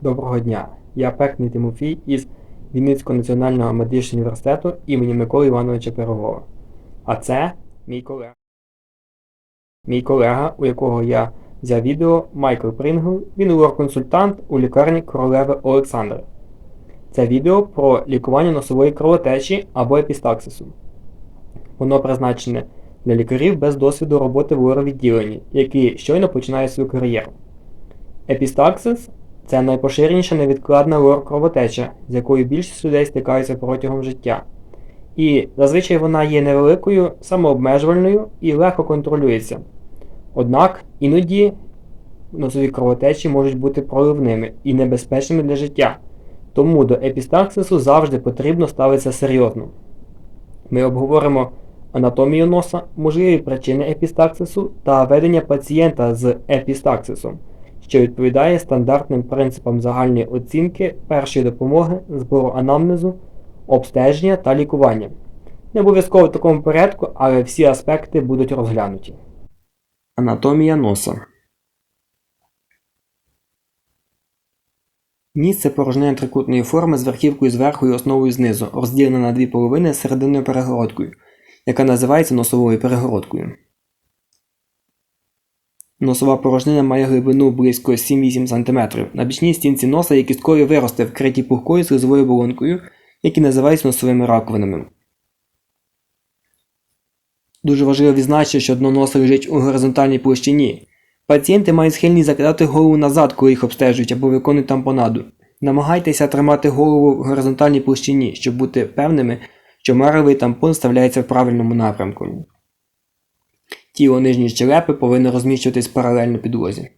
Доброго дня! Я Пекний Тимофій із Вінницького національного медичного університету імені Миколи Івановича Пирогова. А це мій колега. Мій колега, у якого я взяв відео, Майкл Прингл, він лор-консультант у лікарні королеви Олександри. Це відео про лікування носової кровотечі або епістаксису. Воно призначене для лікарів без досвіду роботи в лоровідділенні, які щойно починають свою кар'єру. Епістаксис це найпоширеніша невідкладна лор-кровотеча, з якою більшість людей стикаються протягом життя. І зазвичай вона є невеликою, самообмежувальною і легко контролюється. Однак іноді носові кровотечі можуть бути проливними і небезпечними для життя. Тому до епістаксису завжди потрібно ставитися серйозно. Ми обговоримо анатомію носа, можливі причини епістаксису та ведення пацієнта з епістаксисом, що відповідає стандартним принципам загальної оцінки першої допомоги, збору анамнезу, обстеження та лікування. Не обов'язково в такому порядку, але всі аспекти будуть розглянуті. Анатомія носа. Ніс це порожнина трикутної форми з верхівкою зверху і основою знизу, розділена на дві половини серединною перегородкою, яка називається носовою перегородкою. Носова порожнина має глибину близько 7-8 см. На бічній стінці носа є кісткові вирости, вкриті пухкою слизовою оболонкою, які називаються носовими раковинами. Дуже важливо відзначити, що дно носа лежить у горизонтальній площині. Пацієнти мають схильність закидати голову назад, коли їх обстежують або виконують тампонаду. Намагайтеся тримати голову в горизонтальній площині, щоб бути певними, що маровий тампон вставляється в правильному напрямку. Тіло нижньої щелепи повинно розміщуватись паралельно підлозі.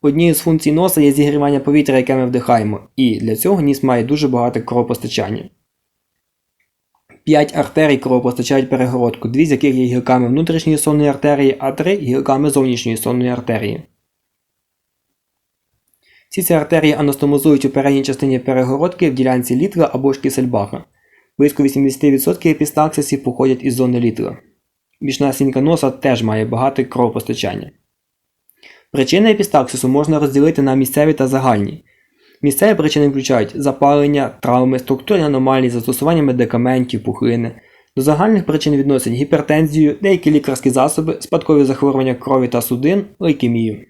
Однією з функцій носа є зігрівання повітря, яке ми вдихаємо, і для цього ніс має дуже багато кровопостачання. П'ять артерій кровопостачають перегородку, дві з яких є гілками внутрішньої сонної артерії, а три гілками зовнішньої сонної артерії. Всі ці артерії анастомозують у передній частині перегородки в ділянці літра або ж. Близько 80% епістаксисів походять із зони літра. Бічна стінка носа теж має багато кровопостачання. Причини епістаксису можна розділити на місцеві та загальні. Місцеві причини включають запалення, травми, структурні аномалії, застосування медикаментів, пухлини. До загальних причин відносять гіпертензію, деякі лікарські засоби, спадкові захворювання крові та судин, лейкемію.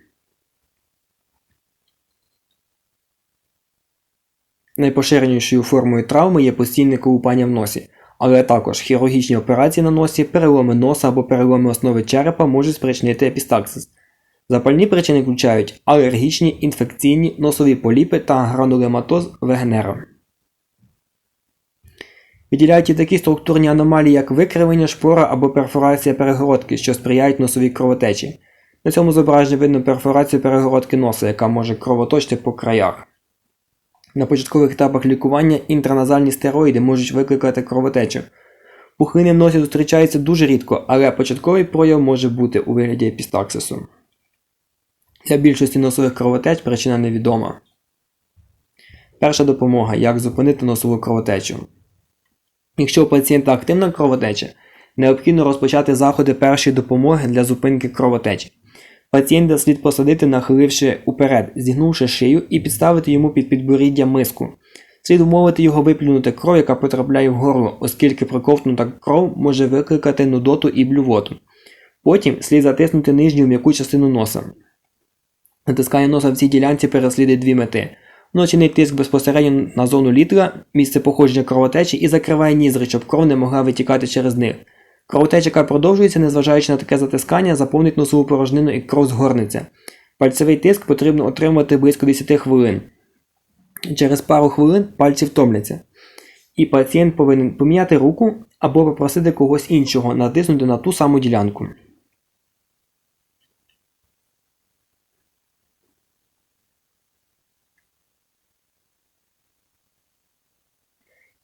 Найпоширенішою формою травми є постійне колупання в носі, але також хірургічні операції на носі, переломи носа або переломи основи черепа можуть спричинити епістаксис. Запальні причини включають алергічні, інфекційні, носові поліпи та гранулематоз вегенера. Виділяють і такі структурні аномалії, як викривлення шпора або перфорація перегородки, що сприяють носовій кровотечі. На цьому зображенні видно перфорацію перегородки носа, яка може кровоточити по краях. На початкових етапах лікування інтраназальні стероїди можуть викликати кровотечу. Пухлини в носі зустрічаються дуже рідко, але початковий прояв може бути у вигляді епістаксису. Для більшості носових кровотеч причина невідома. Перша допомога як зупинити носову кровотечу. Якщо у пацієнта активна кровотеча, необхідно розпочати заходи першої допомоги для зупинки кровотечі. Пацієнта слід посадити, нахиливши уперед, зігнувши шию і підставити йому під підборіддя миску. Слід умовити його виплюнути кров, яка потрапляє в горло, оскільки проковтнута кров може викликати нудоту і блювоту. Потім слід затиснути нижню м'яку частину носа. Натискання носа в цій ділянці переслідує дві мети. Вночений тиск безпосередньо на зону літра, місце походження кровотечі і закриває нізри, щоб кров не могла витікати через них. Кровотеча, яка продовжується, незважаючи на таке затискання, заповнить носову порожнину і кров згорнеться. Пальцевий тиск потрібно отримувати близько 10 хвилин. Через пару хвилин пальці втомляться. І пацієнт повинен поміняти руку або попросити когось іншого натиснути на ту саму ділянку.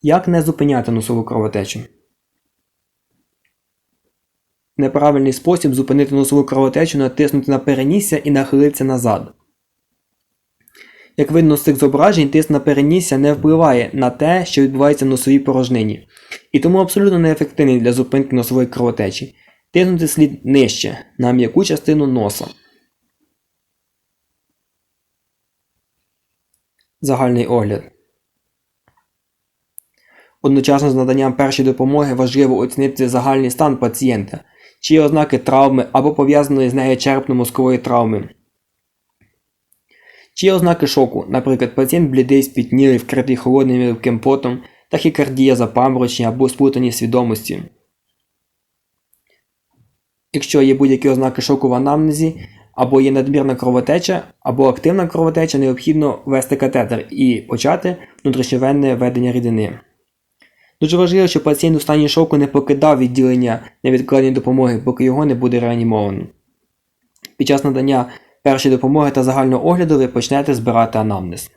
Як не зупиняти носову кровотечу? Неправильний спосіб зупинити носову кровотечу натиснути на перенісся і нахилитися назад. Як видно з цих зображень, тиск на перенісся не впливає на те, що відбувається в носовій порожнині, і тому абсолютно неефективний для зупинки носової кровотечі. Тиснути слід нижче, на м'яку частину носа. Загальний огляд. Одночасно з наданням першої допомоги важливо оцінити загальний стан пацієнта, чи є ознаки травми або пов'язаної з нею черепно-мозкової травми. Чи є ознаки шоку, наприклад, пацієнт блідий, спітнілий, вкритий холодним липким потом, тахікардія, запаморочення або сплутані свідомості. Якщо є будь-які ознаки шоку в анамнезі, або є надмірна кровотеча, або активна кровотеча, необхідно ввести катетер і почати внутрішньовенне введення рідини. Дуже важливо, щоб пацієнт у стані шоку не покидав відділення невідкладної допомоги, поки його не буде реанімовано. Під час надання першої допомоги та загального огляду ви почнете збирати анамнез.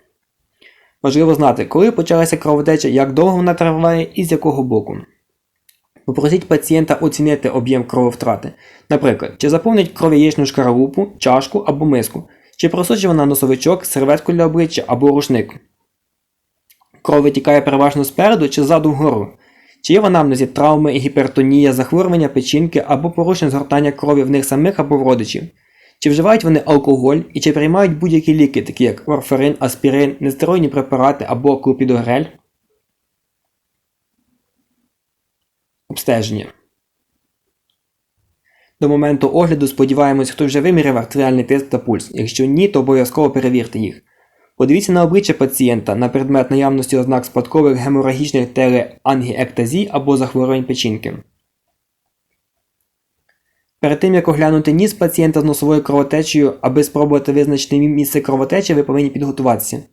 Важливо знати, коли почалася кровотеча, як довго вона триває і з якого боку. Попросіть пацієнта оцінити об'єм крововтрати. Наприклад, чи заповнить кров яєчну шкаралупу, чашку або миску, чи просочить вона носовичок, серветку для обличчя або рушник. Кров витікає переважно спереду чи ззаду вгору. Чи є в анамнезі травми, гіпертонія, захворювання печінки або порушення згортання крові в них самих або в родичів. Чи вживають вони алкоголь і чи приймають будь-які ліки, такі як варфарин, аспірин, нестероїдні препарати або клопідогрель? Обстеження. До моменту огляду сподіваємось, хто вже виміряв артеріальний тиск та пульс. Якщо ні, то обов'язково перевірте їх. Подивіться на обличчя пацієнта на предмет наявності ознак спадкових геморагічних телеангіектазій або захворювань печінки. Перед тим як оглянути ніс пацієнта з носовою кровотечею, аби спробувати визначити місце кровотечі, ви повинні підготуватися.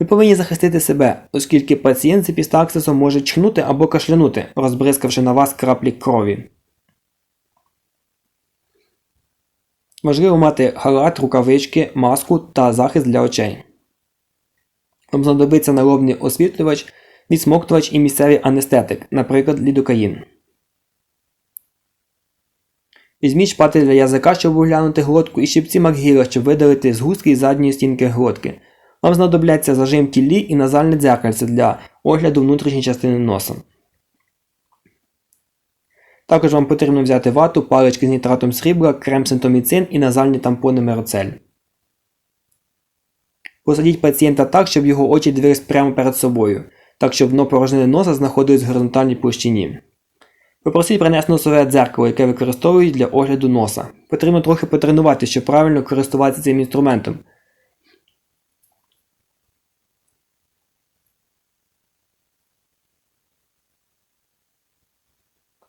Ви повинні захистити себе, оскільки пацієнт з епістаксисом може чхнути або кашлянути, розбризкавши на вас краплі крові. Важливо мати халат, рукавички, маску та захист для очей. Вам знадобиться налобний освітлювач, відсмоктувач і місцевий анестетик, наприклад, лідокаїн. Візьміть шпатель для язика, щоб оглянути глотку, і щипці Макгіра, щоб видалити згустки із задньої стінки глотки. Вам знадобляться зажим тілі і назальне дзеркальце для огляду внутрішньої частини носа. Також вам потрібно взяти вату, палички з нітратом срібла, крем синтоміцин і назальні тампони мероцель. Посадіть пацієнта так, щоб його очі дивились прямо перед собою, так щоб дно порожнини носа знаходилось в горизонтальній площині. Попросіть принести носове дзеркало, яке використовують для огляду носа. Потрібно трохи потренувати, щоб правильно користуватися цим інструментом.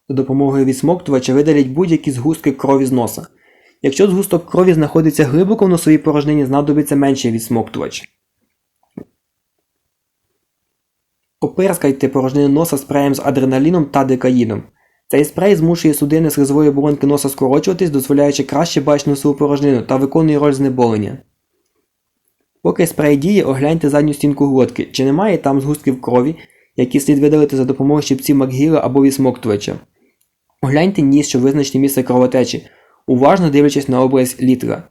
За допомогою відсмоктувача видаліть будь-які згустки крові з носа. Якщо згусток крові знаходиться глибоко в носовій порожнині, знадобиться менший відсмоктувач. Опирскайте порожнину носа спреєм з адреналіном та декаїном. Цей спрей змушує судини слизової оболонки носа скорочуватись, дозволяючи краще бачити носову порожнину та виконує роль знеболення. Поки спрей діє, огляньте задню стінку глотки, чи немає там згустків крові, які слід видалити за допомогою щипців Макгіла або відсмоктувача. Огляньте ніс, щоб визначити місце кровотечі, уважно дивлячись на область літра.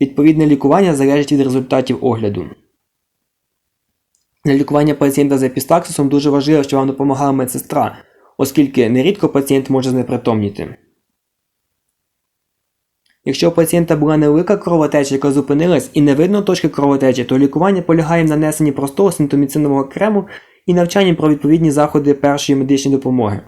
Відповідне лікування залежить від результатів огляду. Для лікування пацієнта з епістаксисом дуже важливо, щоб вам допомагала медсестра, оскільки нерідко пацієнт може знепритомніти. Якщо у пацієнта була невелика кровотеча, яка зупинилась і не видно точки кровотечі, то лікування полягає в нанесенні простого синтоміцинового крему і навчанні про відповідні заходи першої медичної допомоги.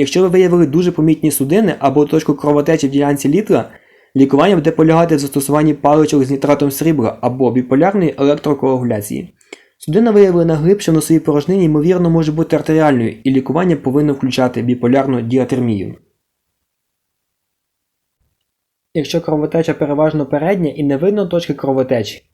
Якщо ви виявили дуже помітні судини або точку кровотечі в ділянці літра, лікування буде полягати в застосуванні паличок з нітратом срібла або біполярної електрокоагуляції. Судина виявлена глибше в носовій порожнині, ймовірно, може бути артеріальною, і лікування повинно включати біполярну діатермію. Якщо кровотеча переважно передня і не видно точки кровотечі,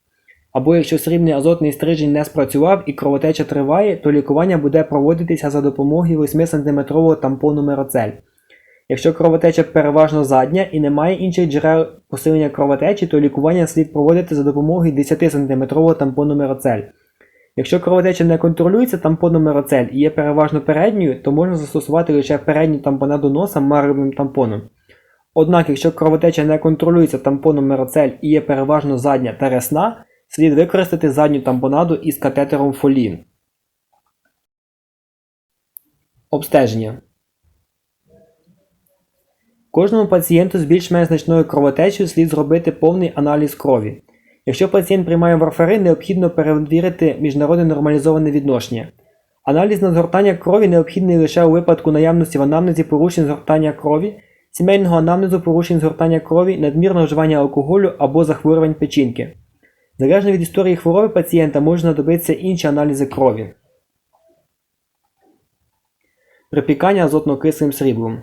або якщо срібний азотний стрижень не спрацював і кровотеча триває, то лікування буде проводитися за допомогою 8-см тампону мероцель. Якщо кровотеча переважно задня і немає інших джерел посилення кровотечі, то лікування слід проводити за допомогою 10-см тампону мероцель. Якщо кровотеча не контролюється тампоном мероцель і є переважно передньою, то можна застосувати лише передню тампонаду носа маровим тампоном. Однак, якщо кровотеча не контролюється тампоном мероцель і є переважно задня та рясна, слід використати задню тампонаду із катетером фолін. Обстеження. Кожному пацієнту з більш-менш значною кровотечею слід зробити повний аналіз крові. Якщо пацієнт приймає варфарин, необхідно перевірити міжнародне нормалізоване відношення. Аналіз на згортання крові необхідний лише у випадку наявності в анамнезі порушень згортання крові, сімейного анамнезу порушень згортання крові, надмірного вживання алкоголю або захворювань печінки. Залежно від історії хвороби пацієнта може знадобитися інші аналізи крові. Припікання азотно-кислим сріблом.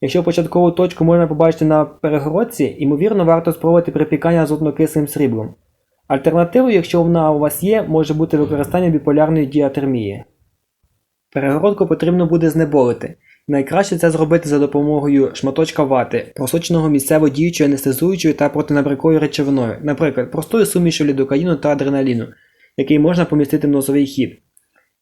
Якщо початкову точку можна побачити на перегородці, ймовірно, варто спробувати припікання азотно-кислим сріблом. Альтернативою, якщо вона у вас є, може бути використання біполярної діатермії. Перегородку потрібно буде знеболити. Найкраще це зробити за допомогою шматочка вати, просоченого місцево діючою анестезуючою та протинабриковою речовиною, наприклад, простою сумішю лідокаїну та адреналіну, який можна помістити в носовий хід.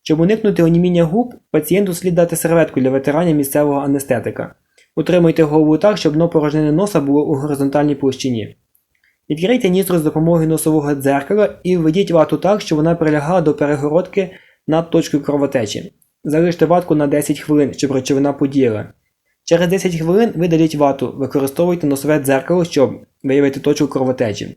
Щоб уникнути оніміння губ, пацієнту слід дати серветку для витирання місцевого анестетика. Утримуйте голову так, щоб дно порожнини носа було у горизонтальній площині. Відкрийте ніздру з допомогою носового дзеркала і введіть вату так, щоб вона прилягала до перегородки над точкою кровотечі. Залиште ватку на 10 хвилин, щоб речовина подіяла. Через 10 хвилин видаліть вату, використовуйте носове дзеркало, щоб виявити точку кровотечі.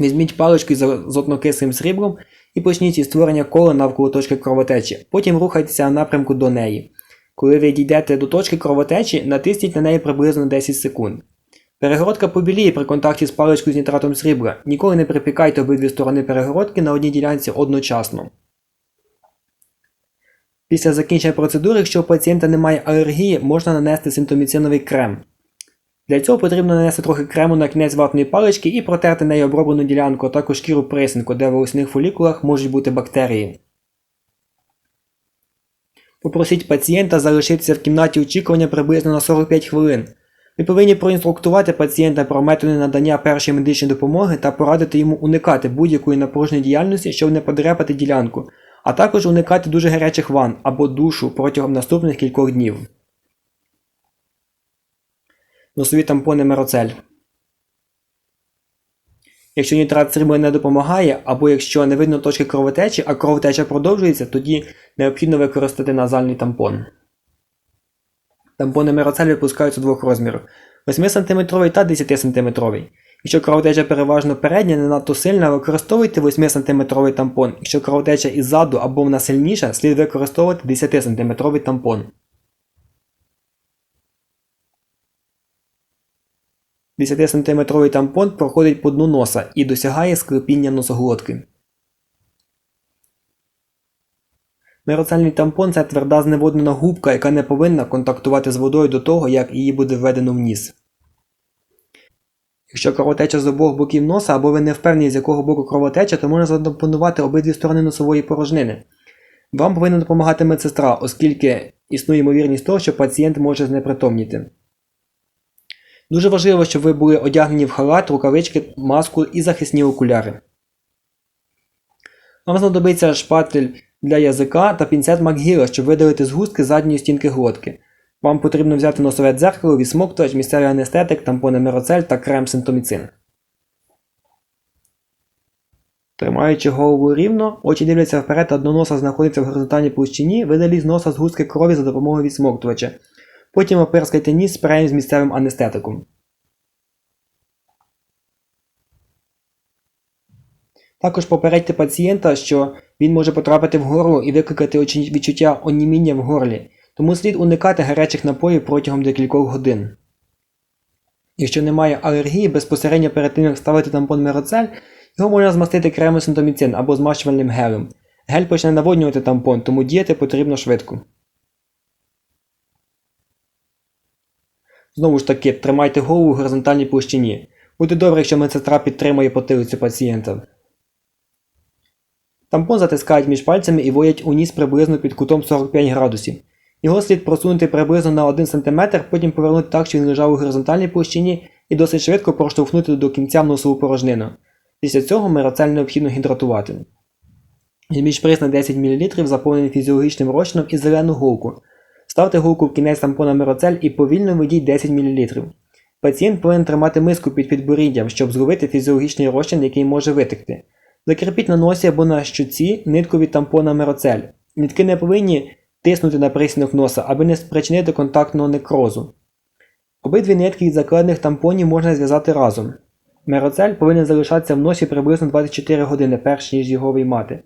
Візьміть паличку з азотно-кислим сріблом і почніть із створення кола навколо точки кровотечі. Потім рухайтеся в напрямку до неї. Коли ви дійдете до точки кровотечі, натисніть на неї приблизно 10 секунд. Перегородка побіліє при контакті з паличкою з нітратом срібла. Ніколи не припікайте обидві сторони перегородки на одній ділянці одночасно. Після закінчення процедури, якщо у пацієнта немає алергії, можна нанести симптоміциновий крем. Для цього потрібно нанести трохи крему на кінець ватної палички і протерти нею оброблену ділянку, а також шкіру присинку, де в волосних фолікулах можуть бути бактерії. Попросіть пацієнта залишитися в кімнаті очікування приблизно на 45 хвилин. Ви повинні проінструктувати пацієнта про методи надання першої медичної допомоги та порадити йому уникати будь-якої напруженої діяльності, щоб не подряпати ділянку, а також уникати дуже гарячих ванн або душу протягом наступних кількох днів. Носові тампони Мероцель. Якщо нітрат срібла не допомагає, або якщо не видно точки кровотечі, а кровотеча продовжується, тоді необхідно використати назальний тампон. Тампони Мероцель випускаються двох розмірів 8 см та 10 см. Якщо кровотеча переважно передня, не надто сильна, використовуйте 8 см тампон. Якщо кровотеча іззаду або вона сильніша, слід використовувати 10 см тампон. 10-сантиметровий тампон проходить по дну носа і досягає склепіння носоглотки. Мероцельний тампон це тверда зневоднена губка, яка не повинна контактувати з водою до того, як її буде введено в. Якщо кровотеча з обох боків носа або ви не впевнені, з якого боку кровотеча, то можна затампонувати обидві сторони носової порожнини. Вам повинна допомагати медсестра, оскільки існує ймовірність того, що пацієнт може знепритомніти. Дуже важливо, щоб ви були одягнені в халат, рукавички, маску і захисні окуляри. Вам знадобиться шпатель для язика та пінцет Макгіла, щоб видалити згустки задньої стінки глотки. Вам потрібно взяти носове дзеркало, відсмоктувач, місцевий анестетик, тампони Мероцель та крем синтоміцин. Тримаючи голову рівно, очі дивляться вперед, а дно носа знаходиться в горизонтальній площині, видаліть з носа згустки крові за допомогою відсмоктувача. Потім опирскайте ніс спреєм з місцевим анестетиком. Також попередьте пацієнта, що він може потрапити в горло і викликати відчуття оніміння в горлі, тому слід уникати гарячих напоїв протягом декількох годин. Якщо немає алергії, безпосередньо перед тим як ставити тампон мероцель, його можна змастити кремом синтоміцин або змащувальним гелем. Гель почне наводнювати тампон, тому діяти потрібно швидко. Знову ж таки, тримайте голову в горизонтальній площині. Буде добре, якщо медсестра підтримує потилицю пацієнта. Тампон затискають між пальцями і водять у ніс приблизно під кутом 45 градусів. Його слід просунути приблизно на 1 см, потім повернути так, щоб він лежав у горизонтальній площині і досить швидко проштовхнути до кінця носову порожнину. Після цього мироцель необхідно гідратувати. Візьміть шприц на 10 мл, заповнений фізіологічним розчином і зелену голку. Ставте голку в кінець тампона мироцель і повільно введіть 10 мл. Пацієнт повинен тримати миску під підборіддям, щоб зловити фізіологічний розчин, який може витекти. Закріпіть на носі або на щуці нитку від тампона мироцель. Нитки не повинні тиснути на присінок носа, аби не спричинити контактного некрозу. Обидві нитки із закладених тампонів можна зв'язати разом. Мероцель повинен залишатися в носі приблизно 24 години, перш ніж його виймати.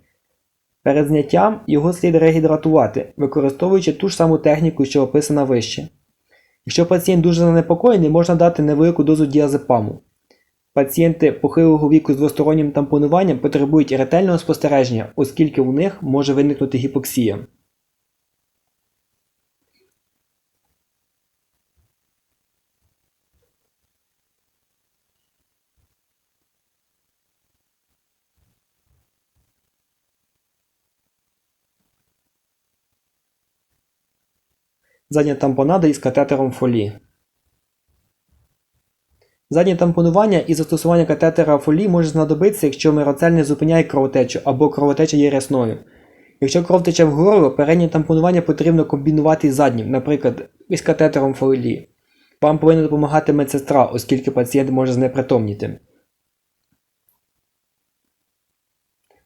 Перед зняттям його слід регідратувати, використовуючи ту ж саму техніку, що описана вище. Якщо пацієнт дуже занепокоєний, можна дати невелику дозу діазепаму. Пацієнти похилого віку з двостороннім тампонуванням потребують ретельного спостереження, оскільки у них може виникнути гіпоксія. Задня тампонада із катетером фолі. Заднє тампонування і застосування катетера фолі може знадобитися, якщо мироцель не зупиняє кровотечу або кровотеча є рясною. Якщо кров тече в горло, переднє тампонування потрібно комбінувати із заднім, наприклад, із катетером фолі. Вам повинна допомагати медсестра, оскільки пацієнт може знепритомніти.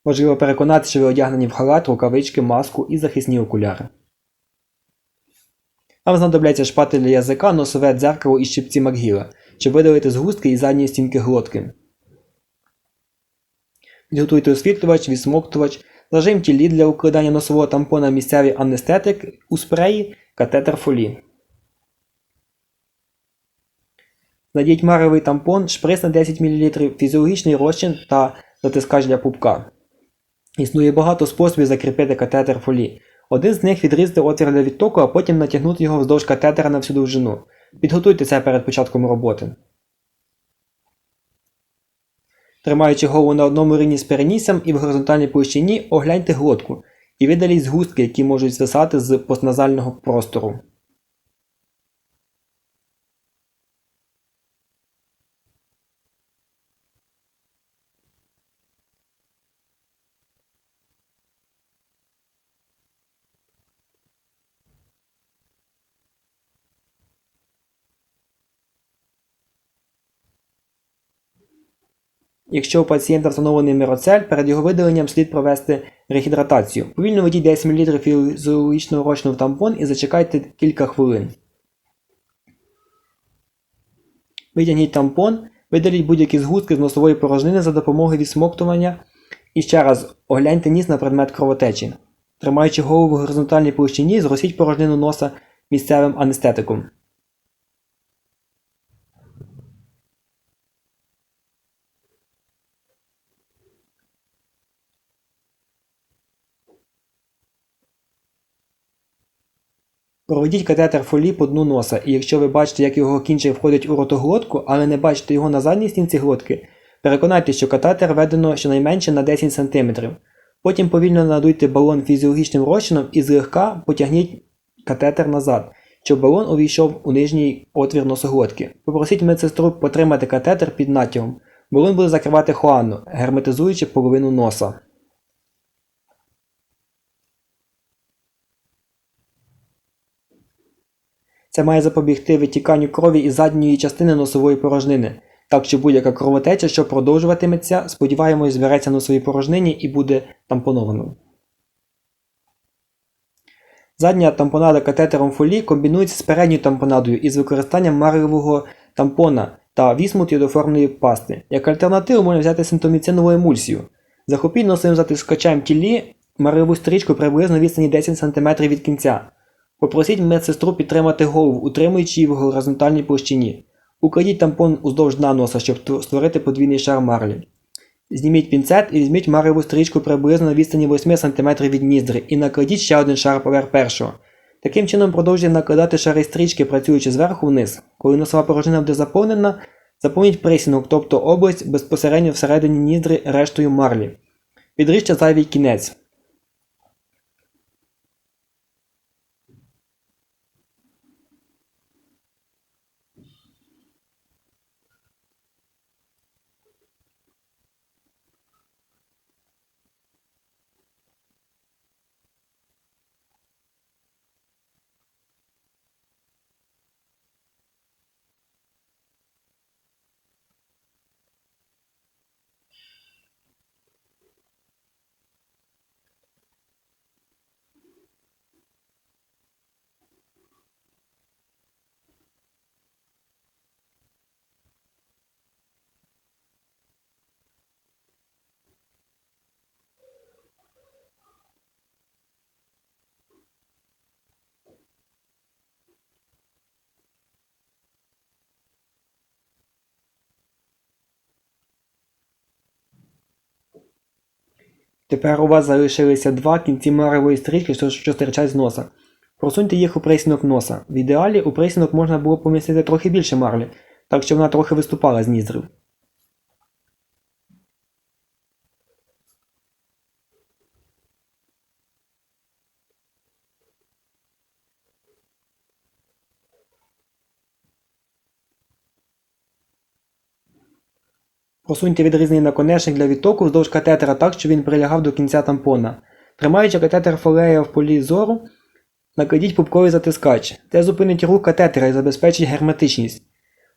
Важливо переконатися, що ви одягнені в халат, рукавички, маску і захисні окуляри. Вам знадобляться шпатель для язика, носове дзеркало і щипці Макгіла, щоб видалити згустки із задньої стінки глотки. Підготуйте освітлювач, відсмоктувач, зажимті лід для укладання носового тампона місцевий анестетик у спреї, катетер фолі. Знайдіть маревий тампон, шприц на 10 мл, фізіологічний розчин та затискач для пупка. Існує багато способів закріпити катетер фолі. Один з них відрізати отвір для відтоку, а потім натягнути його вздовж катетера на всю довжину. Підготуйте це перед початком роботи. Тримаючи голову на одному рівні з переніссям і в горизонтальній площині, огляньте глотку і видаліть згустки, які можуть звисати з постназального простору. Якщо у пацієнта встановлений мироцель, перед його видаленням слід провести регідратацію. Повільно введіть 10 мл фізіологічного розчину в тампон і зачекайте кілька хвилин. Витягніть тампон, видаліть будь-які згустки з носової порожнини за допомогою відсмоктування і ще раз огляньте ніс на предмет кровотечі. Тримаючи голову в горизонтальній площині, зросіть порожнину носа місцевим анестетиком. Проведіть катетер фолі по дну носа, і якщо ви бачите, як його кінчик входить у ротоглотку, але не бачите його на задній стінці глотки, переконайтеся, що катетер введено щонайменше на 10 см. Потім повільно надуйте балон фізіологічним розчином і злегка потягніть катетер назад, щоб балон увійшов у нижній отвір носоглотки. Попросіть медсестру потримати катетер під натягом. Балон буде закривати хоану, герметизуючи половину носа. Це має запобігти витіканню крові із задньої частини носової порожнини, так що будь-яка кровотеча, що продовжуватиметься, сподіваємось, збереться носовій порожнині і буде тампонованою. Задня тампонада катетером фолі комбінується з передньою тампонадою із використанням маревого тампона та вісмут йодоформної пасти. Як альтернативу можна взяти синтоміцинову емульсію. Захопіть носовим затискачем тілі мареву стрічку приблизно відстані 10 см від кінця. Попросіть медсестру підтримати голову, утримуючи її в горизонтальній площині. Укладіть тампон уздовж дна носа, щоб створити подвійний шар марлі. Зніміть пінцет і візьміть мареву стрічку приблизно на відстані 8 см від ніздри і накладіть ще один шар поверх першого. Таким чином продовжуйте накладати шари стрічки, працюючи зверху вниз. Коли носова порожнина буде заповнена, заповніть присінок, тобто область безпосередньо всередині ніздри рештою марлі. Підріжте зайвий кінець. Тепер у вас залишилися два кінці маревої стрічки, що, що стирчать з носа. Просуньте їх у присінок носа. В ідеалі у присінок можна було помістити трохи більше марлі, так що вона трохи виступала з ніздрів. Просуньте відрізний наконечник для відтоку вздовж катетера так, щоб він прилягав до кінця тампона. Тримаючи катетер фолея в полі зору, накладіть пупковий затискач. Це зупинить рух катетера і забезпечить герметичність.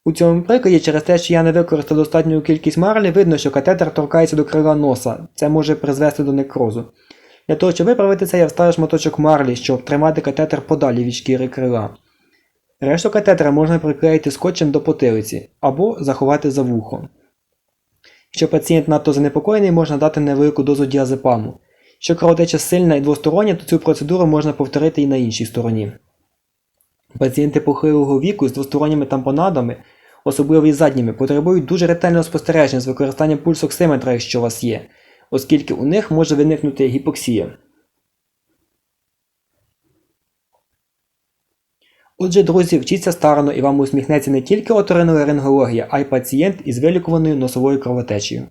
У цьому прикладі, через те, що я не використав достатню кількість марлі, видно, що катетер торкається до крила носа. Це може призвести до некрозу. Для того, щоб виправити це, я вставив шматочок марлі, щоб тримати катетер подалі від шкіри крила. Решту катетера можна приклеїти скотчем до потилиці або заховати за вухо. Якщо пацієнт надто занепокоєний, можна дати невелику дозу діазепаму. Якщо кровотеча сильна і двостороння, то цю процедуру можна повторити і на іншій стороні. Пацієнти похилого віку з двосторонніми тампонадами, особливо і задніми, потребують дуже ретельного спостереження з використанням пульсоксиметра, якщо у вас є, оскільки у них може виникнути гіпоксія. Отже, друзі, вчіться старано і вам усміхнеться не тільки оториноларингологія, а й пацієнт із вилікуваною носовою кровотечею.